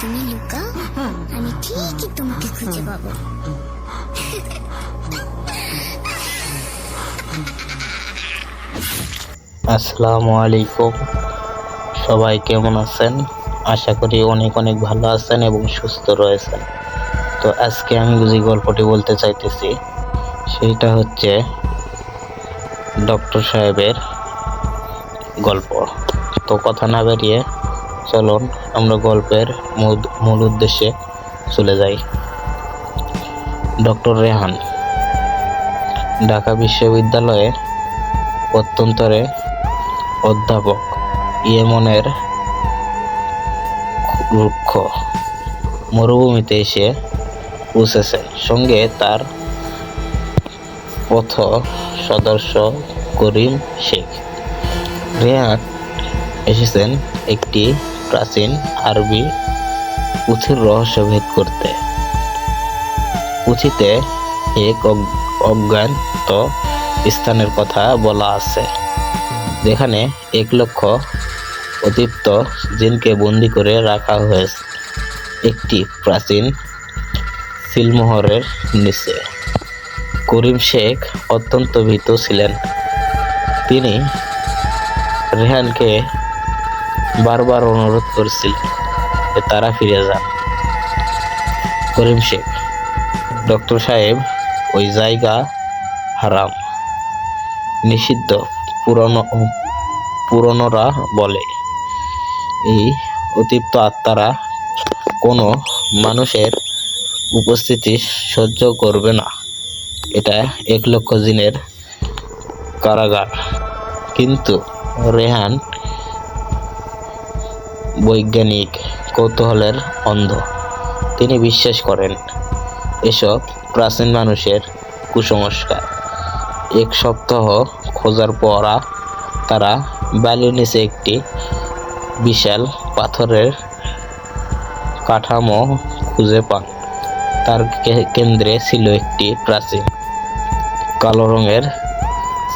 তুমি আমি ঠিকই তোমাকে খুঁজে পাবো আসসালামু আলাইকুম। সবাই কেমন আছেন? আশা করি অনেক অনেক ভালো আছেন এবং সুস্থ রয়েছেন। তো আজকে আমি যে গল্পটি বলতে চাইতেছি। সেইটা হচ্ছে ডক্টর সাহেবের গল্প। তো কথা না বেরিয়ে চলুন, আমরা গল্পের মূল- মূল উদ্দেশ্যে চলে যাই। ডক্টর রেহান, ঢাকা বিশ্ববিদ্যালয়ে অত্যন্তরে অধ্যাপক ইয়েমনের রুক্ষ। মরুভূমিতে এসে পৌঁছেছেন সঙ্গে তার পথ সদস্য করিম শেখ। রেহান এসেছেন একটি প্রাচীন আরবি পুঁথির রহস্য ভেদ করতে। পুঁথিতে এক অজ্ঞাত স্থানের কথা বলা আছে, যেখানে এক লক্ষ অতিপ্ত জিনকে বন্দি করে রাখা হয়েছে। একটি প্রাচীন সিলমোহরের নিচে। করিম শেখ অত্যন্ত ভীত ছিলেন। তিনি রেহানকে বারবার অনুরোধ করেছিলেন যে তারা ফিরে যান। করিম শেখ, ডক্টর সাহেব, ওই জায়গা হারাম। নিষিদ্ধ, পুরনো, পুরনোরা বলে। এই অতিপ্ত আত্মারা কোনো মানুষের উপস্থিতি সহ্য করবে না। এটা এক লক্ষ জিনের কারাগার। কিন্তু রেহান বৈজ্ঞানিক কৌতূহলের অন্ধ। তিনি বিশ্বাস করেন, এসব প্রাচীন মানুষের কুসংস্কার। এক সপ্তাহ খোঁজার পর তারা বালির নিচে একটি বিশাল পাথরের কাঠামো খুঁজে পান। তার কেন্দ্রে ছিল একটি প্রাচীন কালো রঙের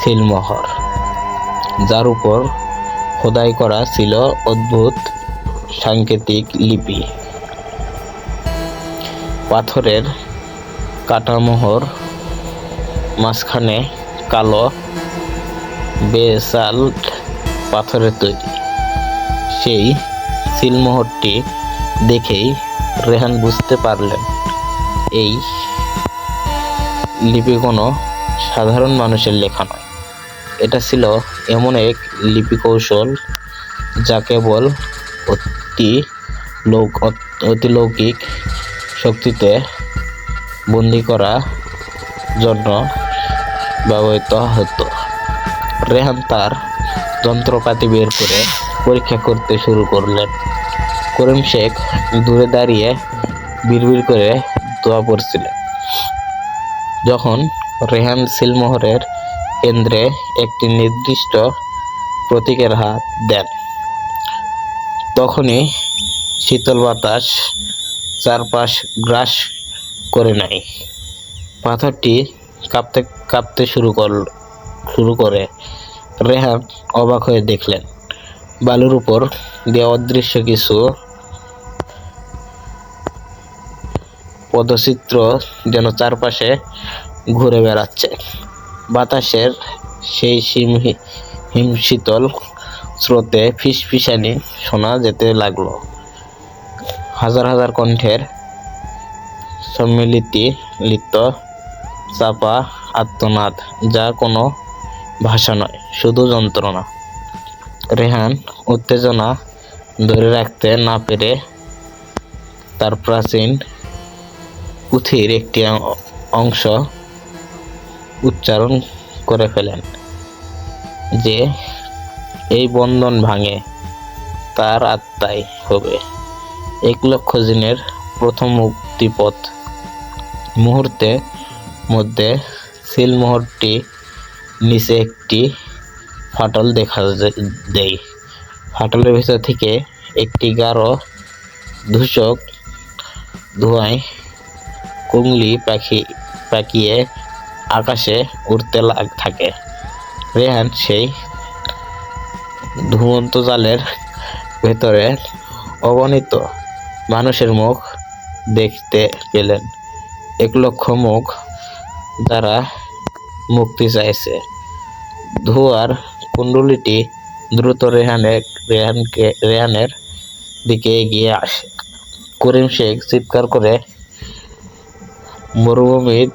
সিলমোহর, যার উপর খোদাই করা ছিল অদ্ভুত সাংকেতিক লিপি। পাথরের কাটামোহর মাঝখানে কালো বেসাল্ট পাথরের তৈরি। সেই সিলমোহরটি দেখেই রেহান বুঝতে পারলেন এই লিপি কোনো সাধারণ মানুষের লেখা নয়। এটা ছিল এমন এক লিপি কৌশল যা কেবল অতি লৌক অতিলৌকিক শক্তিতে বন্দি করা জন্য ব্যবহৃত হতো। রেহান তার যন্ত্রপাতি বের করে পরীক্ষা করতে শুরু করলেন। করিম শেখ দূরে দাঁড়িয়ে বিড়বিড় করে দোয়া পড়ছিলেন যখন রেহান সিলমোহরের কেন্দ্রে একটি নির্দিষ্ট প্রতীকের হাত দেন, তখনই শীতল বাতাস চারপাশ গ্রাস করে নেয়। পাথরটি কাঁপতে কাঁপতে শুরু করল, শুরু করে রেহান অবাক হয়ে দেখলেন, বালুর উপর দিয়ে অদৃশ্য কিছু পদচিত্র যেন চারপাশে ঘুরে বেড়াচ্ছে। বাতাসের সেই হিম হিমশীতল স্রোতে ফিসফিসানি শোনা যেতে লাগল। হাজার হাজার কণ্ঠের সম্মিলিত লিপ্ত, চাপা আত্মনাদ, যা কোনো ভাষা নয়, শুধু যন্ত্রণা। রেহান উত্তেজনা ধরে রাখতে না পেরে তার প্রাচীন পুঁথির একটি অংশ উচ্চারণ করে ফেলেন, যে এই বন্ধন ভাঙে, তার আত্মাই হবে। এক লক্ষ জিনের প্রথম মুক্তিপথ। মুহূর্তে মধ্যে সিলমোহরটি নিচে একটি ফাটল দেখা দেয়। ফাটলের ভিতর থেকে একটি গাঢ় ধূসক ধোঁয়ায় কুংলি পাখি পাকিয়ে আকাশে উড়তে থাকে। রেহান সেই ধুমন্ত জালের ভেতরে অগণিত মানুষের মুখ দেখতে পেলেন। এক লক্ষ মুখ যারা মুক্তি চাইছে। ধোয়ার কুণ্ডলিটি দ্রুত রেহানের রেহানকে রেহানের দিকে এগিয়ে আসে। করিম শেখ চিৎকার করে মরুভূমির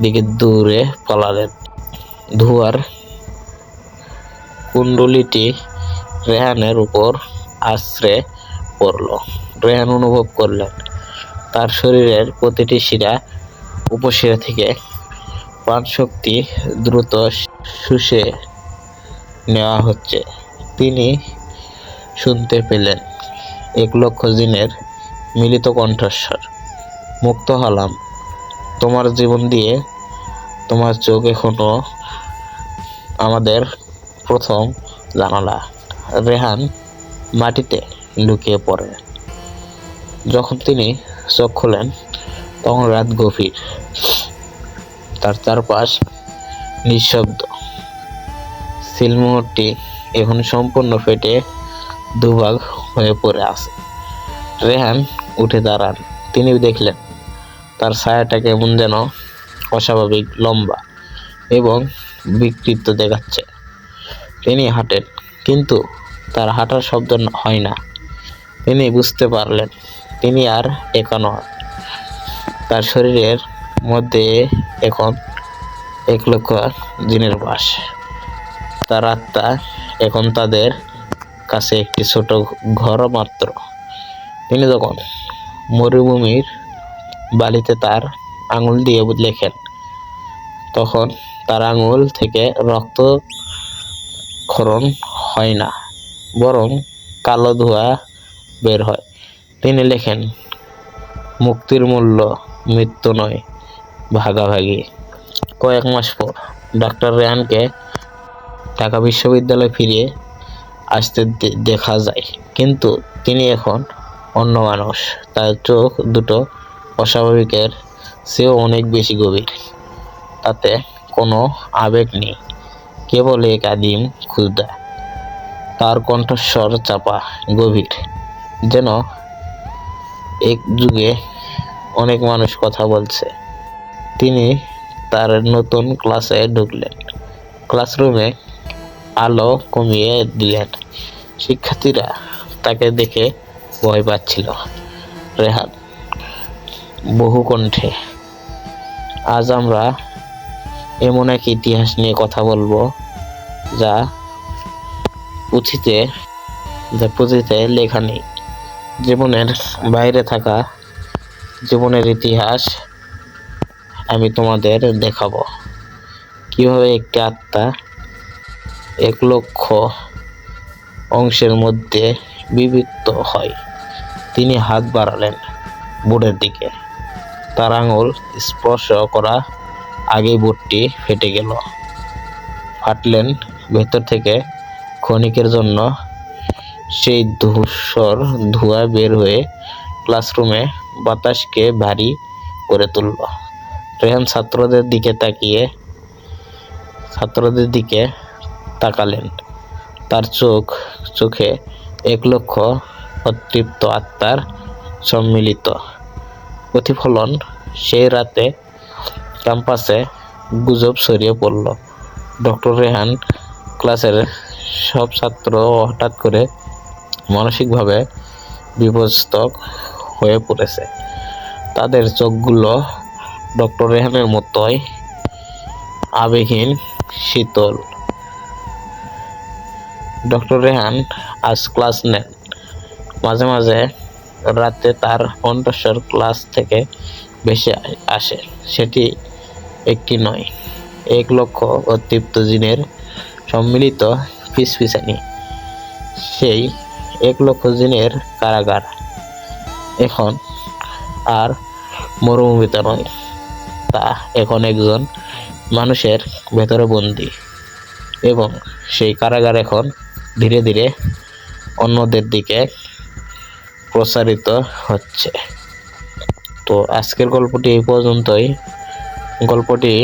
দিকে দূরে পালালেন। ধোয়ার কুণ্ডলিটি রেহানের উপর আশ্রে পড়ল। রেহান অনুভব করলেন, তার শরীরের প্রতিটি শিরা উপশিরা থেকে প্রাণশক্তি দ্রুত শুষে নেওয়া হচ্ছে। তিনি শুনতে পেলেন, এক লক্ষ জিনের মিলিত কণ্ঠস্বর। মুক্ত হলাম। তোমার জীবন দিয়ে তোমার চোখ এখনও আমাদের প্রথম জানালা। রেহান মাটিতে লুকিয়ে পড়ে। যখন তিনি চোখ খোলেন, তখন রাত গভীর। তার চারপাশ নিঃশব্দ। সিলমোহরটি এখন সম্পূর্ণ ফেটে দুভাগ হয়ে পড়ে আছে। রেহান উঠে দাঁড়ান। তিনি দেখলেন তার ছায়াটা কেমন যেন অস্বাভাবিক, লম্বা এবং বিকৃত দেখাচ্ছে। তিনি হাঁটেন, কিন্তু তার হাঁটার শব্দ হয় না। তিনি বুঝতে পারলেন, তিনি আর একা নন। তার শরীরের মধ্যে এখন এক লক্ষ জিনের বাস। তার আত্মা এখন তাদের কাছে একটি ছোট ঘর মাত্র। তিনি যখন মরুভূমির বালিতে তার আঙুল দিয়ে লেখেন। তখন তার আঙুল থেকে রক্ত ক্ষরণ হয় না, বরং কালো ধোঁয়া বের হয়। তিনি লেখেন, মুক্তির মূল্য মৃত্যু নয়, ভাগাভাগি। কয়েক মাস পর ডাক্তার রেহানকে ঢাকা বিশ্ববিদ্যালয়ে ফিরিয়ে আসতে দেখা যায়। কিন্তু তিনি এখন অন্য মানুষ, তার চোখ দুটো অস্বাভাবিকের চেয়েও অনেক বেশি গভীর। তাতে কোনো আবেগ নেই, কেবল এক আদিম ক্ষুদা তার কণ্ঠস্বর চাপা, গভীর, যেন এক যুগে অনেক মানুষ কথা বলছে। তিনি তার নতুন ক্লাসে ঢুকলেন। ক্লাসরুমে আলো কমিয়ে দিলেন। শিক্ষার্থীরা তাকে দেখে ভয় পাচ্ছিল। রেহান বহু কণ্ঠে আজ আমরা এমন এক ইতিহাস নিয়ে কথা বলব, যা পুঁথিতে যা পুঁথিতে লেখা নেই। জীবনের বাইরে থাকা জীবনের ইতিহাস আমি তোমাদের দেখাবো। কীভাবে একটি আত্মা এক লক্ষ অংশের মধ্যে বিভক্ত হয়, তিনি হাত বাড়ালেন বোর্ডের দিকে। তার আঙুল স্পর্শ করা আগেই বোর্ডটি ফেটে গেল। ফাটলেন ভেতর থেকে ক্ষণিকের জন্য। সেই ধূসর ধোঁয়া বের হয়ে ক্লাসরুমে বাতাসকে ভারী করে তুলল। রেহান ছাত্রদের দিকে তাকিয়ে, ছাত্রদের দিকে তাকালেন। তার চোখ, চোখে এক লক্ষ অতৃপ্ত আত্মার সম্মিলিত। প্রতিফলন সেই রাতে ক্যাম্পাসে গুজব ছড়িয়ে পড়ল। ডক্টর রেহান ক্লাসের সব ছাত্র হঠাৎ করে মানসিকভাবে বিপর্যস্ত হয়ে পড়েছে। তাদের চোখগুলো ডক্টর রেহানের মতোই আবেগহীন, শীতল। ডক্টর রেহান আজ ক্লাস নেন। মাঝে মাঝে রাতে তার কণ্ঠস্বর ক্লাস থেকে ভেসে আসে। সেটি একটি নয়, এক লক্ষ অতৃপ্ত জিনের সম্মিলিত ফিসফিসানি। সেই এক লক্ষ জিনের কারাগার এখন আর মরুভূমিতে নয়, তা এখন একজন মানুষের ভেতরে বন্দি। এবং সেই কারাগার এখন ধীরে ধীরে অন্যদের দিকে প্রসারিত হচ্ছে। তো আজকের গল্পটি এই পর্যন্তই। গল্পটি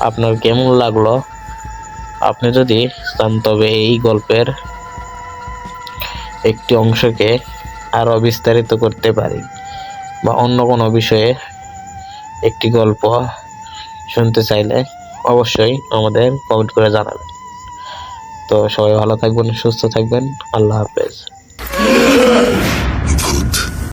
আপনার কেমন লাগল? আপনি যদি চান, তবে এই গল্পের একটি অংশকে আরও বিস্তারিত করতে পারি বা অন্য কোনো বিষয়ে একটি গল্প শুনতে চাইলে অবশ্যই আমাদের কমেন্ট করে জানাবেন। তো সবাই ভালো থাকবেন, সুস্থ থাকবেন। আল্লাহ হাফেজ। Hood.